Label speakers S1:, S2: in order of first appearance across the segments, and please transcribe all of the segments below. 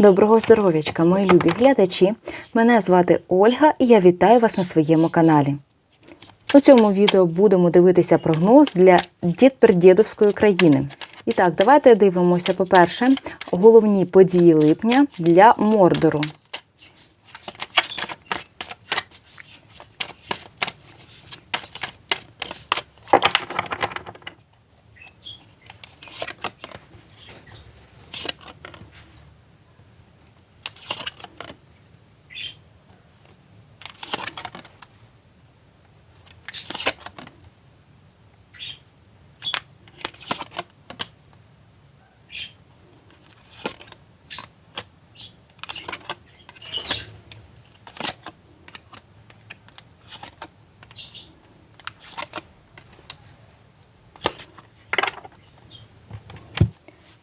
S1: Доброго здоров'ячка, мої любі глядачі. Мене звати Ольга і я вітаю вас на своєму каналі. У цьому відео будемо дивитися прогноз для дідпердєдовської країни. І так, давайте дивимося, по-перше, головні події липня для Мордору.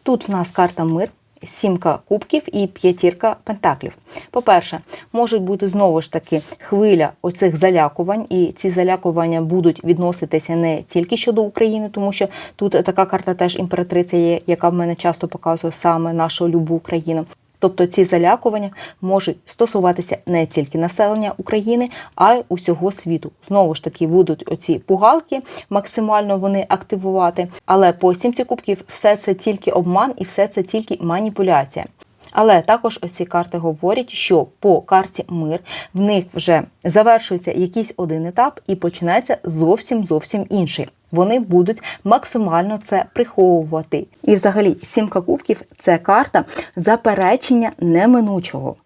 S1: Тут в нас карта мир, сімка кубків і п'ятірка пентаклів. По-перше, можуть бути знову ж таки хвиля оцих залякувань, і ці залякування будуть відноситися не тільки щодо України, тому що тут така карта теж імператриця є, яка в мене часто показує саме нашу любу Україну. Тобто ці залякування можуть стосуватися не тільки населення України, а й усього світу. Знову ж таки, будуть оці пугалки, максимально вони активувати. Але по сімці кубків все це тільки обман і все це тільки маніпуляція. Але також оці карти говорять, що по карті мир в них вже завершується якийсь один етап і починається зовсім зовсім інший. Вони будуть максимально це приховувати. І, взагалі, сімка кубків це карта заперечення неминучого.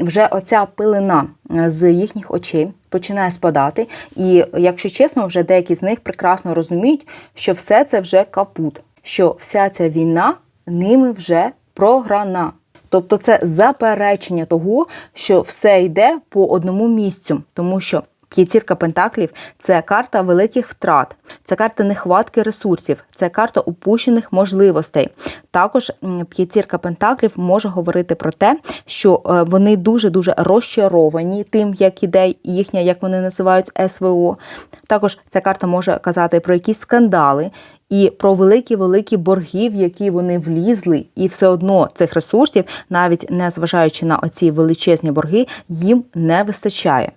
S1: Вже оця пилина з їхніх очей починає спадати. І, якщо чесно, вже деякі з них прекрасно розуміють, що все це вже капут, що вся ця війна ними вже програна. Тобто це заперечення того, що все йде по одному місцю, тому що п'ятірка пентаклів це карта великих втрат, це карта нехватки ресурсів, це карта упущених можливостей. Також п'ятірка пентаклів може говорити про те, що е, вони дуже дуже розчаровані тим, як іде їхня, як вони називають СВО. Також ця карта може казати про якісь скандали і про великі-великі борги, в які вони влізли, і все одно цих ресурсів, навіть не зважаючи на оці величезні борги, їм не вистачає.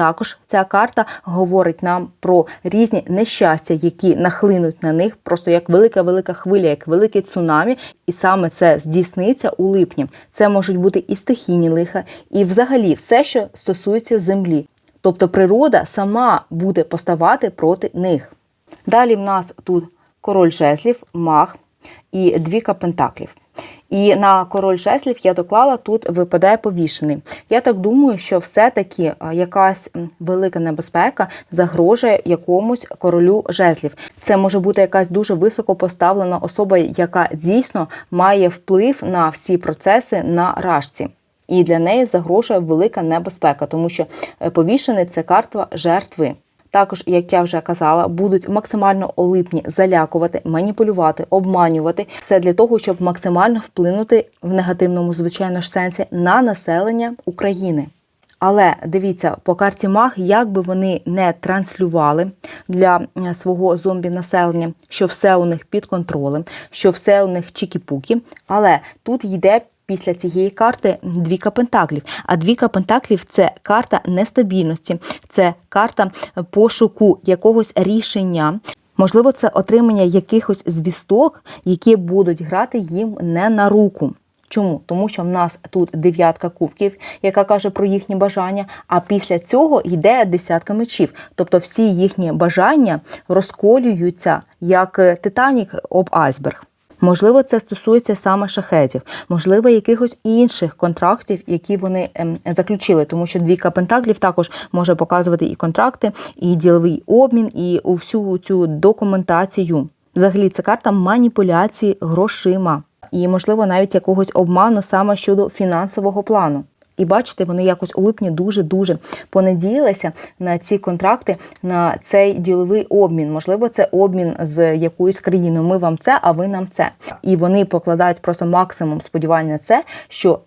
S1: Також ця карта говорить нам про різні нещастя, які нахлинуть на них, просто як велика-велика хвиля, як велике цунамі, і саме це здійсниться у липні. Це можуть бути і стихійні лиха, і взагалі все, що стосується землі. Тобто природа сама буде поставати проти них. Далі в нас тут король жезлів, маг і двіка пентаклів. І на король жезлів я доклала, тут випадає повішений. Я так думаю, що все-таки якась велика небезпека загрожує якомусь королю жезлів. Це може бути якась дуже високо поставлена особа, яка дійсно має вплив на всі процеси на рашці. І для неї загрожує велика небезпека, тому що е, повішений це карта жертви. Також, як я вже казала, будуть максимально у липні залякувати, маніпулювати, обманювати все для того, щоб максимально вплинути в негативному, звичайно ж, сенсі на населення України. Але дивіться, по карті Маг, як би вони не транслювали для свого зомбі-населення, що все у них під контролем, що все у них чікі-пукі, але тут йде після цієї карти двіка пентаклів. А двіка пентаклів це карта нестабільності, це карта пошуку якогось рішення. Можливо, це отримання якихось звісток, які будуть грати їм не на руку. Чому? Тому що в нас тут дев'ятка кубків, яка каже про їхні бажання, а після цього йде десятка мечів. Тобто всі їхні бажання розколюються як Титанік об айсберг. Можливо, це стосується саме шахетів, можливо, якихось інших контрактів, які вони ем, заключили, тому що двійка пентаклів також може показувати і контракти, і діловий обмін, і всю цю документацію. Взагалі, це карта маніпуляції грошима. І, можливо, навіть якогось обману саме щодо фінансового плану. І бачите, вони якось у липні дуже-дуже понадіялися на ці контракти, на цей діловий обмін. Можливо, це обмін з якоюсь країною. Ми вам це, а ви нам це. І вони покладають просто максимум сподівання на це, що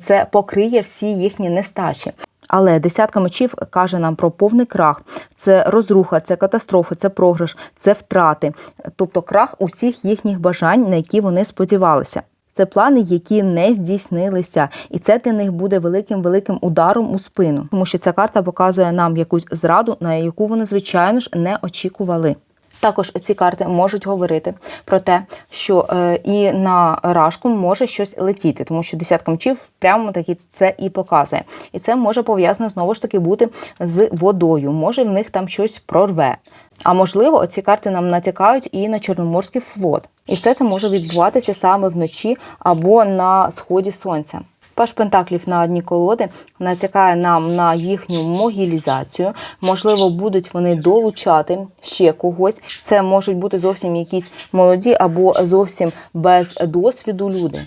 S1: це покриє всі їхні нестачі. Але десятка мечів каже нам про повний крах, це розруха, це катастрофи, це програш, це втрати, тобто крах усіх їхніх бажань, на які вони сподівалися. Це плани, які не здійснилися, і це для них буде великим великим ударом у спину, тому що ця карта показує нам якусь зраду, на яку вони звичайно ж не очікували. Також ці карти можуть говорити про те, що е, і на рашку може щось летіти, тому що десятка мечів прямо таки це і показує. І це може пов'язано знову ж таки бути з водою. Може в них там щось прорве. А можливо, ці карти нам натякають і на Чорноморський флот. І все це може відбуватися саме вночі або на сході сонця. Паш Пентаклів на одні колоди натякає нам на їхню могілізацію. Можливо, будуть вони долучати ще когось. Це можуть бути зовсім якісь молоді або зовсім без досвіду люди.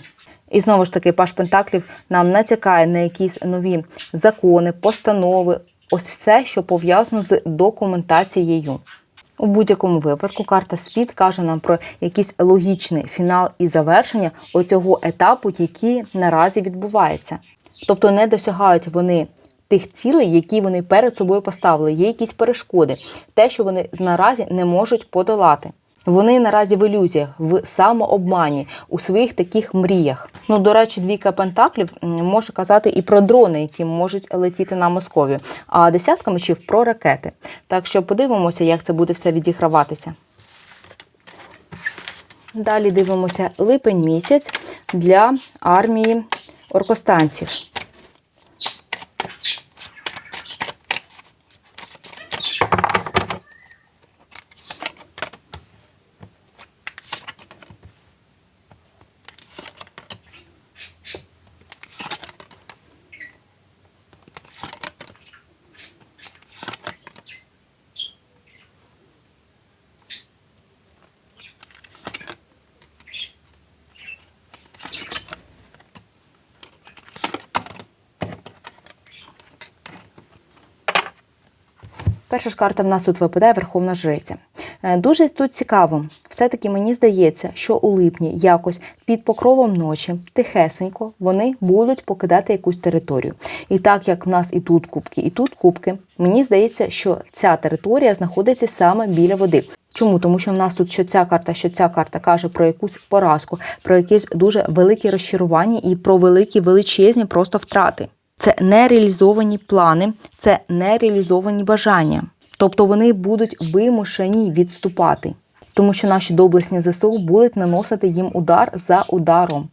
S1: І знову ж таки, Паш Пентаклів нам натякає на якісь нові закони, постанови, ось все, що пов'язано з документацією. У будь-якому випадку карта світ каже нам про якийсь логічний фінал і завершення оцього етапу, який наразі відбувається. Тобто не досягають вони тих цілей, які вони перед собою поставили. Є якісь перешкоди, те, що вони наразі не можуть подолати. Вони наразі в ілюзіях, в самообмані, у своїх таких мріях. Ну, до речі, двійка пентаклів може казати і про дрони, які можуть летіти на Московію, а десятка мечів про ракети. Так що подивимося, як це буде все відіграватися. Далі дивимося липень місяць для армії оркостанців. Перша ж карта в нас тут випадає Верховна Жриця. Е, Дуже тут цікаво. Все-таки мені здається, що у липні якось під покровом ночі, тихесенько, вони будуть покидати якусь територію. І так як в нас і тут кубки, і тут кубки, мені здається, що ця територія знаходиться саме біля води. Чому? Тому що в нас тут що ця карта, що ця карта каже про якусь поразку, про якісь дуже великі розчарування і про великі величезні просто втрати. Це нереалізовані плани, це нереалізовані бажання. Тобто вони будуть вимушені відступати, тому що наші доблесні ЗСУ будуть наносити їм удар за ударом.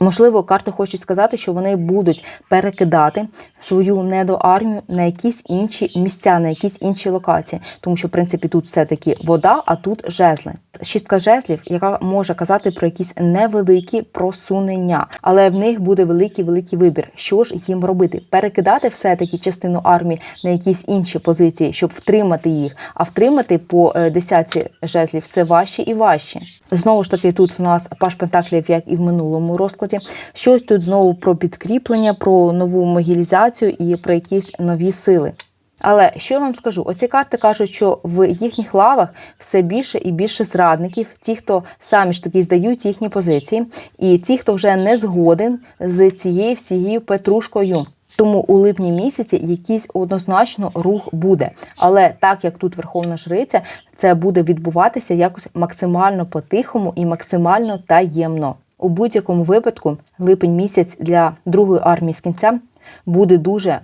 S1: Можливо, карти хочуть сказати, що вони будуть перекидати свою недоармію на якісь інші місця, на якісь інші локації, тому що в принципі тут все-таки вода, а тут жезли. Шістка жезлів, яка може казати про якісь невеликі просунення, але в них буде великий великий вибір. Що ж їм робити? Перекидати все-таки частину армії на якісь інші позиції, щоб втримати їх. А втримати по е, десятці жезлів це важче і важче. Знову ж таки, тут в нас паш пентаклів, як і в минулому розкладі. Щось тут знову про підкріплення, про нову могілізацію і про якісь нові сили. Але що я вам скажу? Оці карти кажуть, що в їхніх лавах все більше і більше зрадників, ті, хто самі ж таки здають їхні позиції, і ті, хто вже не згоден з цією всією петрушкою. Тому у липні місяці якийсь однозначно рух буде. Але так як тут Верховна Жриця, це буде відбуватися якось максимально по-тихому і максимально таємно. У будь-якому випадку липень місяць для другої армії з кінця буде дуже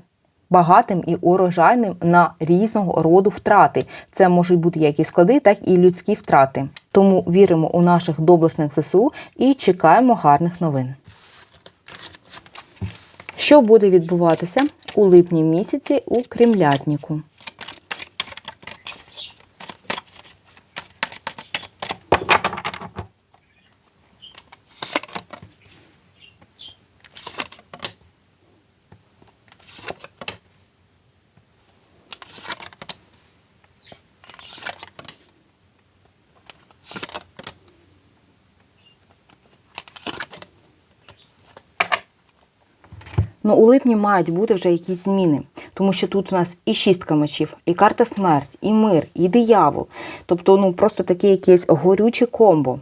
S1: багатим і урожайним на різного роду втрати. Це можуть бути як і склади, так і людські втрати. Тому віримо у наших доблесних ЗСУ і чекаємо гарних новин. Що буде відбуватися у липні місяці у Кремлятніку? Ну, у липні мають бути вже якісь зміни, тому що тут у нас і шістка мечів, і карта смерть, і мир, і диявол. Тобто, ну просто таке якесь горюче комбо.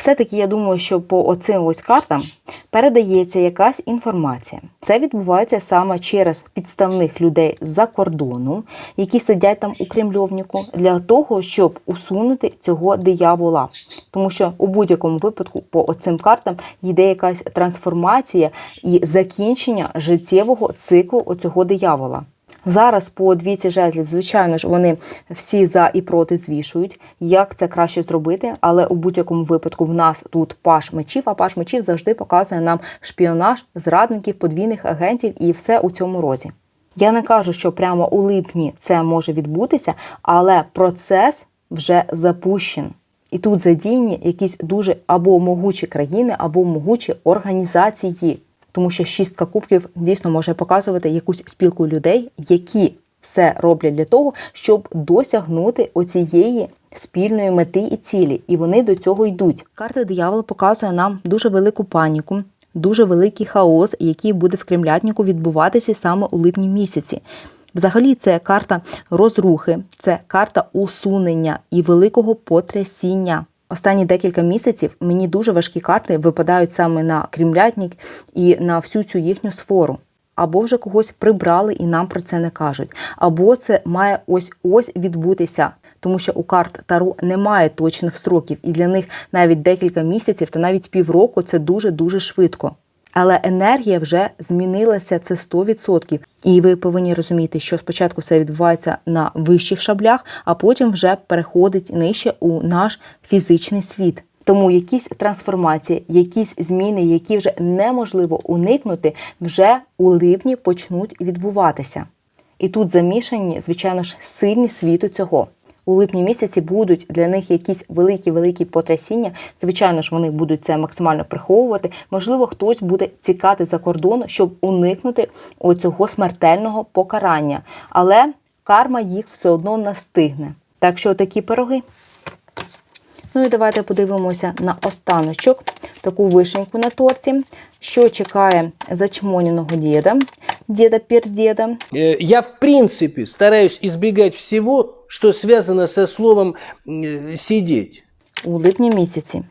S1: Все-таки я думаю, що по оцим ось картам передається якась інформація. Це відбувається саме через підставних людей з-за кордону, які сидять там у Кремльовніку, для того, щоб усунути цього диявола. Тому що у будь-якому випадку по оцим картам йде якась трансформація і закінчення життєвого циклу оцього диявола. Зараз по двійці жезлів, звичайно ж, вони всі за і проти звішують, як це краще зробити, але у будь-якому випадку в нас тут паш мечів, а паш мечів завжди показує нам шпіонаж, зрадників, подвійних агентів і все у цьому роді. Я не кажу, що прямо у липні це може відбутися, але процес вже запущен. І тут задіяні якісь дуже або могучі країни, або могучі організації. Тому що шістка кубків дійсно може показувати якусь спілку людей, які все роблять для того, щоб досягнути оцієї спільної мети і цілі, і вони до цього йдуть. Карта диявола показує нам дуже велику паніку, дуже великий хаос, який буде в кремлятнику відбуватися саме у липні місяці. Взагалі, це карта розрухи, це карта усунення і великого потрясіння. Останні декілька місяців мені дуже важкі карти випадають саме на кремлятник і на всю цю їхню сфору. Або вже когось прибрали і нам про це не кажуть, або це має ось ось відбутися, тому що у карт Тару немає точних строків, і для них навіть декілька місяців та навіть півроку це дуже дуже швидко. Але енергія вже змінилася це 100%. І ви повинні розуміти, що спочатку все відбувається на вищих шаблях, а потім вже переходить нижче у наш фізичний світ. Тому якісь трансформації, якісь зміни, які вже неможливо уникнути, вже у липні почнуть відбуватися. І тут замішані, звичайно ж, сильні світу цього. У липні місяці будуть для них якісь великі-великі потрясіння. Звичайно ж, вони будуть це максимально приховувати. Можливо, хтось буде тікати за кордон, щоб уникнути оцього смертельного покарання. Але карма їх все одно настигне. Так що такі пироги. Ну і давайте подивимося на останочок, таку вишеньку на торті, що чекає зачмоніного діда, діда пердіда.
S2: Э, Я, в принципе, стараюсь избегать всего, что связано со словом э, «сидеть».
S1: у липні місяці.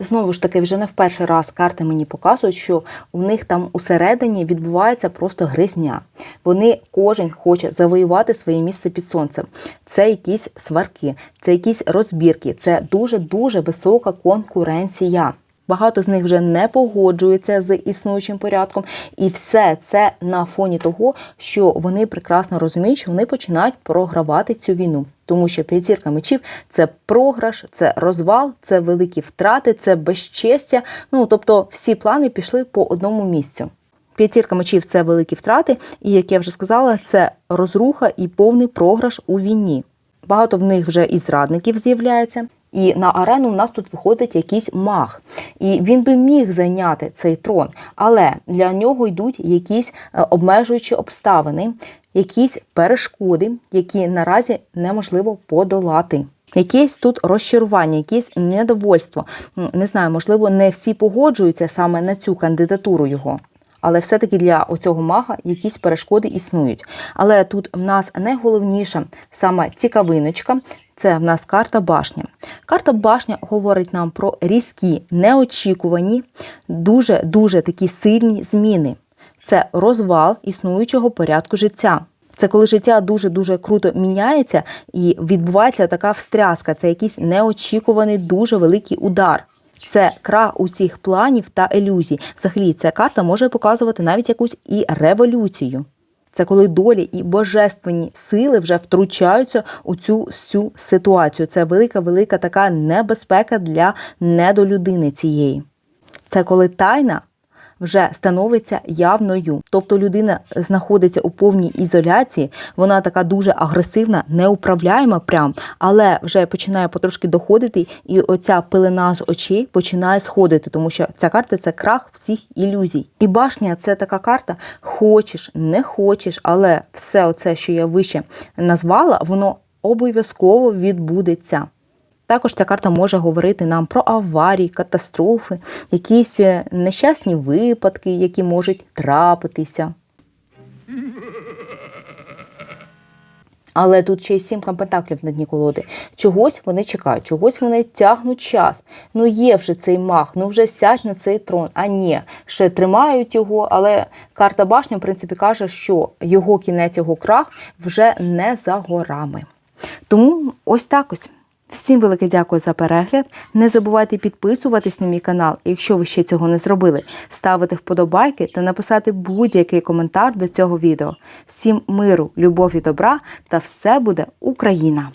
S1: Знову ж таки, вже не в перший раз карти мені показують, що у них там усередині відбувається просто гризня. Вони кожен хоче завоювати своє місце під сонцем. Це якісь сварки, це якісь розбірки, це дуже дуже висока конкуренція. Багато з них вже не погоджуються з існуючим порядком, і все це на фоні того, що вони прекрасно розуміють, що вони починають програвати цю війну. Тому що п'ятірка мечів це програш, це розвал, це великі втрати, це безчестя. Ну тобто всі плани пішли по одному місцю. П'ятірка мечів це великі втрати, і як я вже сказала, це розруха і повний програш у війні. Багато в них вже і зрадників з'являється. І на арену в нас тут виходить якийсь маг. І він би міг зайняти цей трон, але для нього йдуть якісь е, обмежуючі обставини, якісь перешкоди, які наразі неможливо подолати. Якесь тут розчарування, якесь недовольство. Не знаю, можливо, не всі погоджуються саме на цю кандидатуру його. Але все-таки для оцього мага якісь перешкоди існують. Але тут в нас найголовніша саме цікавиночка це в нас карта башня. Карта башня говорить нам про різкі, неочікувані, дуже дуже такі сильні зміни. Це розвал існуючого порядку життя. Це коли життя дуже дуже круто міняється і відбувається така встряска. Це якийсь неочікуваний дуже великий удар. Це крах усіх планів та ілюзій. Взагалі, ця карта може показувати навіть якусь і революцію. Це коли долі і божественні сили вже втручаються у цю всю ситуацію. Це велика, велика така небезпека для недолюдини цієї. Це коли тайна вже становиться явною. Тобто людина знаходиться у повній ізоляції, вона така дуже агресивна, неуправляєма прям, але вже починає потрошки доходити, і оця пилина з очей починає сходити, тому що ця карта це крах всіх ілюзій. І башня це така карта: хочеш, не хочеш, але все оце, що я вище назвала, воно обов'язково відбудеться. Також ця карта може говорити нам про аварії, катастрофи, якісь е, нещасні випадки, які можуть трапитися. Але тут ще й сімка пентаклів на дні колоди. Чогось вони чекають, чогось вони тягнуть час. Ну є вже цей мах, ну вже сядь на цей трон. А ні, ще тримають його, але карта башня, в принципі, каже, що його кінець, його крах вже не за горами. Тому ось так ось. Всім велике дякую за перегляд. Не забувайте підписуватись на мій канал, якщо ви ще цього не зробили, ставити вподобайки та написати будь-який коментар до цього відео. Всім миру, любові, добра та все буде Україна!